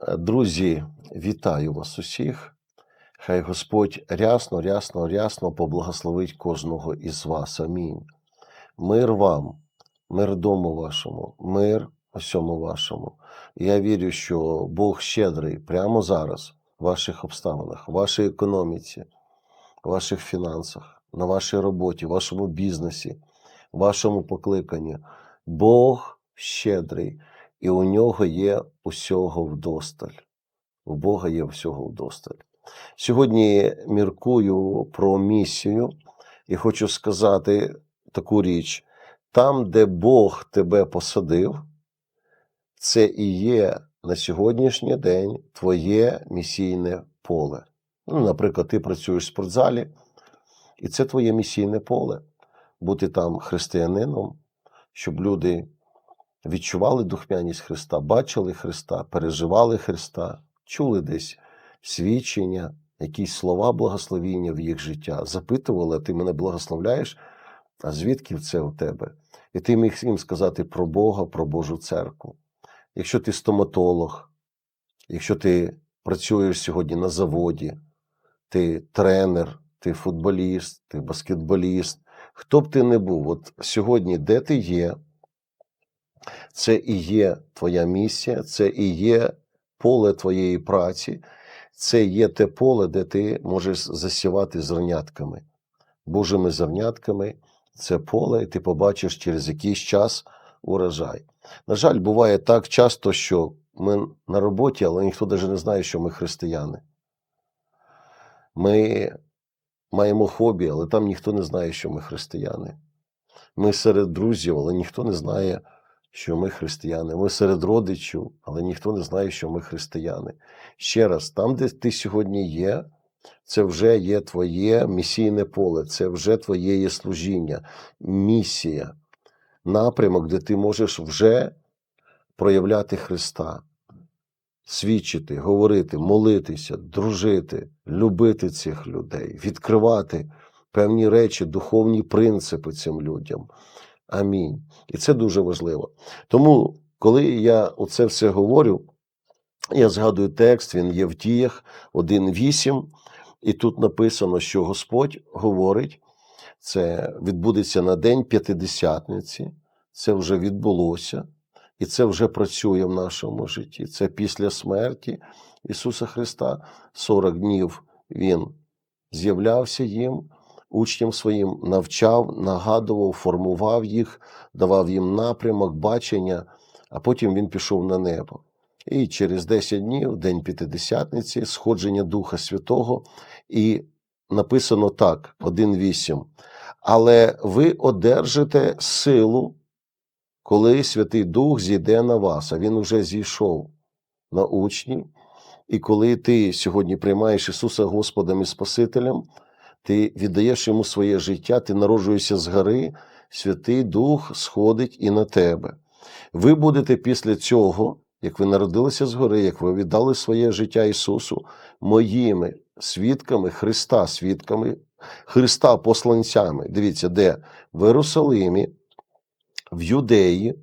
Е, Друзі, вітаю вас усіх. Хай Господь рясно, рясно, рясно поблагословить кожного із вас. Амінь. Мир вам, мир дому вашому, мир усьому вашому. Я вірю, що Бог щедрий прямо зараз в ваших обставинах, в вашій економіці, в ваших фінансах, на вашій роботі, в вашому бізнесі, в вашому покликанні. Бог щедрий, і у нього є усього вдосталь. У Бога є всього вдосталь. Сьогодні міркую про місію і хочу сказати таку річ: там, де Бог тебе посадив, це і є на сьогоднішній день твоє місійне поле. Ну, наприклад, ти працюєш в спортзалі, і це твоє місійне поле. Бути там християнином, щоб люди відчували духмяність Христа, бачили Христа, переживали Христа, чули десь свідчення, якісь слова благословіння в їх життя, запитували, а ти мене благословляєш, а звідки це у тебе? І ти міг їм сказати про Бога, про Божу церкву. Якщо ти стоматолог, якщо ти працюєш сьогодні на заводі, ти тренер, ти футболіст, ти баскетболіст, хто б ти не був, от сьогодні, де ти є, це і є твоя місія, це і є поле твоєї праці, це є те поле, де ти можеш засівати зернятками, Божими зернятками. Це поле, і ти побачиш через якийсь час урожай. На жаль, буває так часто, що ми на роботі, але ніхто навіть не знає, що ми християни. Ми маємо хобі, але там ніхто не знає, що ми християни. Ми серед друзів, але ніхто не знає, що ми християни. Ми серед родичів, але ніхто не знає, що ми християни. Ще раз, там, де ти сьогодні є, це вже є твоє місійне поле, це вже твоє є служіння, місія, напрямок, де ти можеш вже проявляти Христа, свідчити, говорити, молитися, дружити, любити цих людей, відкривати певні речі, духовні принципи цим людям. Амінь. І це дуже важливо. Тому, коли я оце все говорю, я згадую текст, він є в діях 1.8, і тут написано, що Господь говорить, це відбудеться на день п'ятидесятниці, це вже відбулося, і це вже працює в нашому житті. Це після смерті Ісуса Христа. 40 днів Він з'являвся їм, учням своїм навчав, нагадував, формував їх, давав їм напрямок, бачення, а потім Він пішов на небо. І через 10 днів, день П'ятидесятниці, сходження Духа Святого, і написано так: 1.8. Але ви одержите силу, коли Святий Дух зійде на вас, а він уже зійшов на учнів. І коли ти сьогодні приймаєш Ісуса Господом і Спасителем, ти віддаєш йому своє життя, ти народжуєшся з гори, Святий Дух сходить і на тебе. Ви будете після цього, як ви народилися з гори, як ви віддали своє життя Ісусу, моїми свідками Христа, свідками Христа посланцями. Дивіться, де? В Єрусалимі, в Юдеї,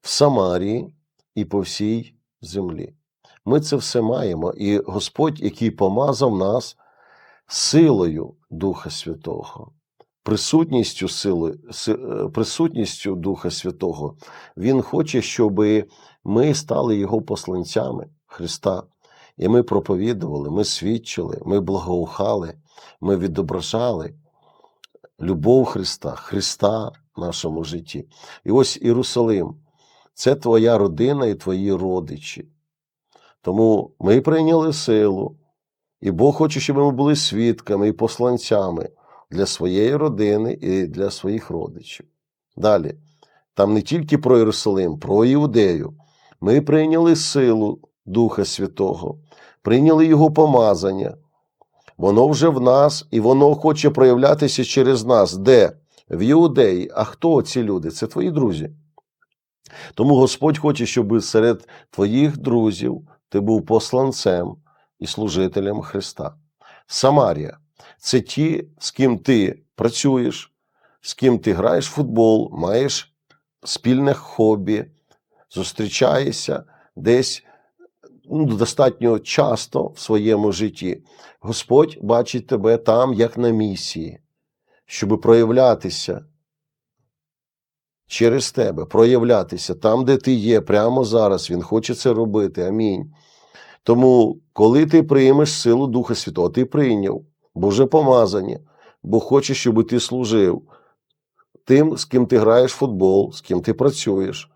в Самарії і по всій землі. Ми це все маємо, і Господь, який помазав нас силою Духа Святого, присутністю сили, е, присутністю Духа Святого, Він хоче, щоб ми стали Його посланцями Христа. І ми проповідували, ми свідчили, ми благоухали, ми відображали любов Христа, Христа в нашому житті. І ось Єрусалим це твоя родина і твої родичі. Тому ми прийняли силу, і Бог хоче, щоб ми були свідками і посланцями для своєї родини і для своїх родичів. Далі, там не тільки про Єрусалим, про Іудею. Ми прийняли силу Духа Святого, прийняли Його помазання. Воно вже в нас, і воно хоче проявлятися через нас. Де? В Іудеї. А хто ці люди? Це твої друзі. Тому Господь хоче, щоб серед твоїх друзів ти був посланцем і служителем Христа. Самарія це ті, з ким ти працюєш, з ким ти граєш в футбол, маєш спільне хобі, зустрічаєшся, десь ну, достатньо часто в своєму житті, Господь бачить тебе там, як на місії, щоб проявлятися через тебе, проявлятися там, де ти є, прямо зараз. Він хоче це робити. Амінь. Тому, коли ти приймеш силу Духа Святого, ти прийняв, бо вже помазані, бо хоче, щоб ти служив тим, з ким ти граєш в футбол, з ким ти працюєш,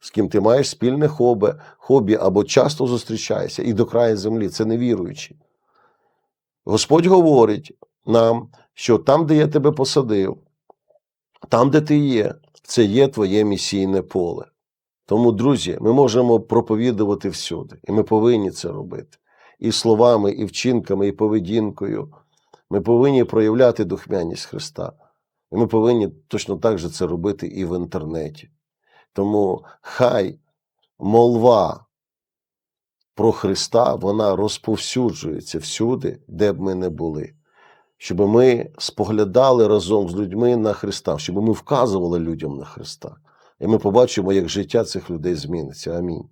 з ким ти маєш спільне хобі, хобі або часто зустрічаєшся і до краю землі. Це невіруючі. Господь говорить нам, що там, де я тебе посадив, там, де ти є, це є твоє місійне поле. Тому, друзі, ми можемо проповідувати всюди, і ми повинні це робити. І словами, і вчинками, і поведінкою. Ми повинні проявляти духмяність Христа. І ми повинні точно так же це робити і в інтернеті. Тому хай молва про Христа вона розповсюджується всюди, де б ми не були. Щоб ми споглядали разом з людьми на Христа, щоб ми вказували людям на Христа. І ми побачимо, як життя цих людей зміниться. Амінь.